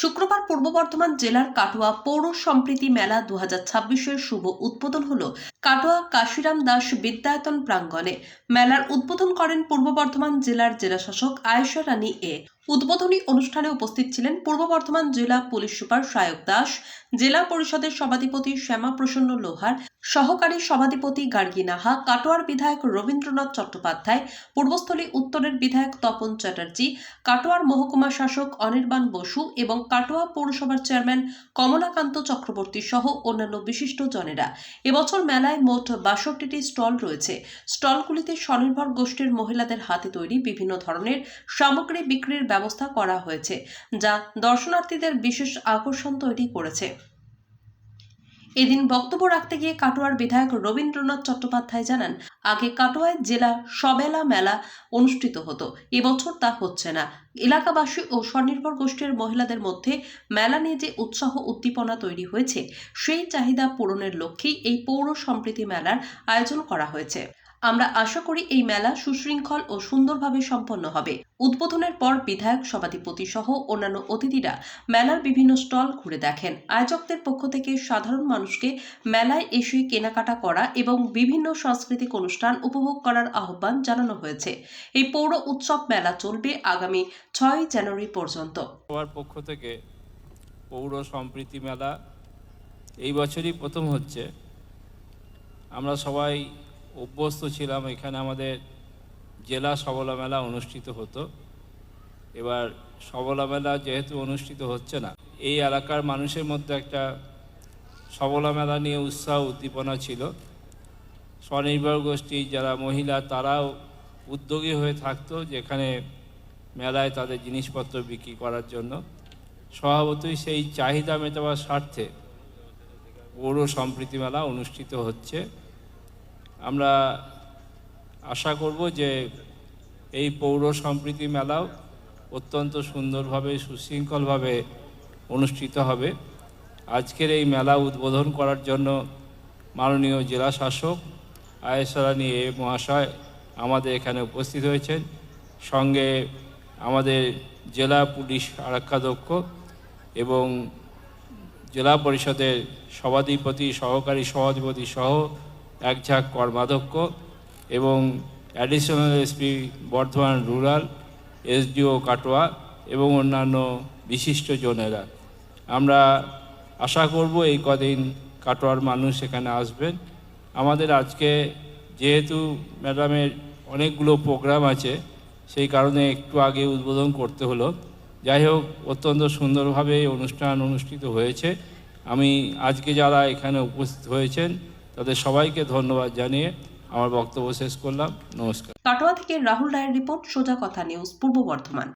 শুক্রবার পূর্ব বর্ধমান জেলার কাটোয়া পৌর সম্প্রীতি মেলা দু হাজার শুভ উদ্বোধন হল কাটোয়া কাশিরাম দাস বিদ্যায়তন প্রাঙ্গণে। মেলার উদ্বোধন করেন পূর্ব বর্ধমান জেলার জেলাশাসক আয়েশা রানী এ। উদ্বোধনী অনুষ্ঠানে উপস্থিত ছিলেন পূর্ব বর্ধমান জেলা পুলিশ সুপার সায়ক দাস, জেলা পরিষদের সভাধিপতি শ্যামা প্রসন্ন লোহার, সহকারী সভাধিপতি গার্গী নাহা, কাটোয়ার বিধায়ক রবীন্দ্রনাথ চট্টোপাধ্যায়, পূর্বস্থলী উত্তরের বিধায়ক তপন চ্যাটার্জি, কাটোয়ার মহকুমা শাসক অনির্বাণ বসু এবং কাটোয়া পৌরসভার চেয়ারম্যান কমলাকান্ত চক্রবর্তী সহ অন্যান্য বিশিষ্ট জনেরা। এবছর মেলায় মোট বাষট্টিটি স্টল রয়েছে। স্টলগুলিতে স্বনির্ভর গোষ্ঠীর মহিলাদের হাতে তৈরি বিভিন্ন ধরনের সামগ্রী বিক্রির ব্যবস্থা করা হয়েছে, যা দর্শনার্থীদের বিশেষ আকর্ষণ তৈরি করেছে। এদিন বক্তব্য রাখতে গিয়ে কাটোয়ার বিধায়ক রবীন্দ্রনাথ চট্টোপাধ্যায় জানান, আগে কাটোয়ায় জেলা সবেলা মেলা অনুষ্ঠিত হতো, এবছর তা হচ্ছে না। এলাকাবাসী ও স্বনির্ভর গোষ্ঠীর মহিলাদের মধ্যে মেলা নিয়ে যে উৎসাহ উদ্দীপনা তৈরি হয়েছে, সেই চাহিদা পূরণের লক্ষ্যেই এই পৌর সম্প্রীতি মেলার আয়োজন করা হয়েছে। আমরা আশা করি এই মেলা সুশৃঙ্খল ও সুন্দরভাবে সম্পন্ন হবে। উদ্বোধনের পর বিধায়ক, সভাধিপতি সহ অন্যান্য অতিথিরা মেলার বিভিন্ন স্টল ঘুরে দেখেন। আয়োজকদের পক্ষ থেকে সাধারণ মানুষকে মেলায় এসে কেনাকাটা করা এবং বিভিন্ন সাংস্কৃতিক অনুষ্ঠান উপভোগ করার আহ্বান জানানো হয়েছে। এই পৌর উৎসব মেলা চলবে আগামী ছয় জানুয়ারি পর্যন্ত। পক্ষ থেকে পৌর সম্প্রীতি মেলা, এই বছরই প্রথম হচ্ছে। আমরা সবাই অভ্যস্ত ছিলাম, এখানে আমাদের জেলা সবলা মেলা অনুষ্ঠিত হতো। এবার সবলা মেলা যেহেতু অনুষ্ঠিত হচ্ছে না, এই এলাকার মানুষের মধ্যে একটা সবলা মেলা নিয়ে উৎসাহ উদ্দীপনা ছিল। স্বনির্ভর গোষ্ঠী যারা মহিলা, তারাও উদ্যোগী হয়ে থাকতো যেখানে মেলায় তাদের জিনিসপত্র বিক্রি করার জন্য। স্বভাবতই সেই চাহিদা মেটাবার স্বার্থে পৌর সম্প্রীতি মেলা অনুষ্ঠিত হচ্ছে। আমরা আশা করব যে এই পৌর সম্প্রীতি মেলাও অত্যন্ত সুন্দরভাবে, সুশৃঙ্খলভাবে অনুষ্ঠিত হবে। আজকের এই মেলা উদ্বোধন করার জন্য মাননীয় জেলা শাসক আয়েসারানি এ মহাশয় আমাদের এখানে উপস্থিত হয়েছেন। সঙ্গে আমাদের জেলা পুলিশ আরক্ষাধ্যক্ষ এবং জেলা পরিষদের সভাধিপতি, সহকারী সভাধিপতি সহ এক ঝাঁক কর্মাধ্যক্ষ এবং additional SP Bardhaman rural, SDO Katwa এবং অন্যান্য বিশিষ্ট জনেরা। আমরা আশা করব এই কদিন কাটোয়ার মানুষ এখানে আসবেন। আমাদের আজকে যেহেতু ম্যাডামের অনেকগুলো প্রোগ্রাম আছে, সেই কারণে একটু আগে উদ্বোধন করতে হলো। যাই হোক, অত্যন্ত সুন্দরভাবে অনুষ্ঠান অনুষ্ঠিত হয়েছে। আমি আজকে যারা এখানে উপস্থিত হয়েছেন তাদের সবাইকে ধন্যবাদ জানিয়ে আমার বক্তব্য শেষ করলাম। নমস্কার। কাটোয়া থেকে রাহুল রায়ের রিপোর্ট, সোজা কথা নিউজ, পূর্ব বর্ধমান।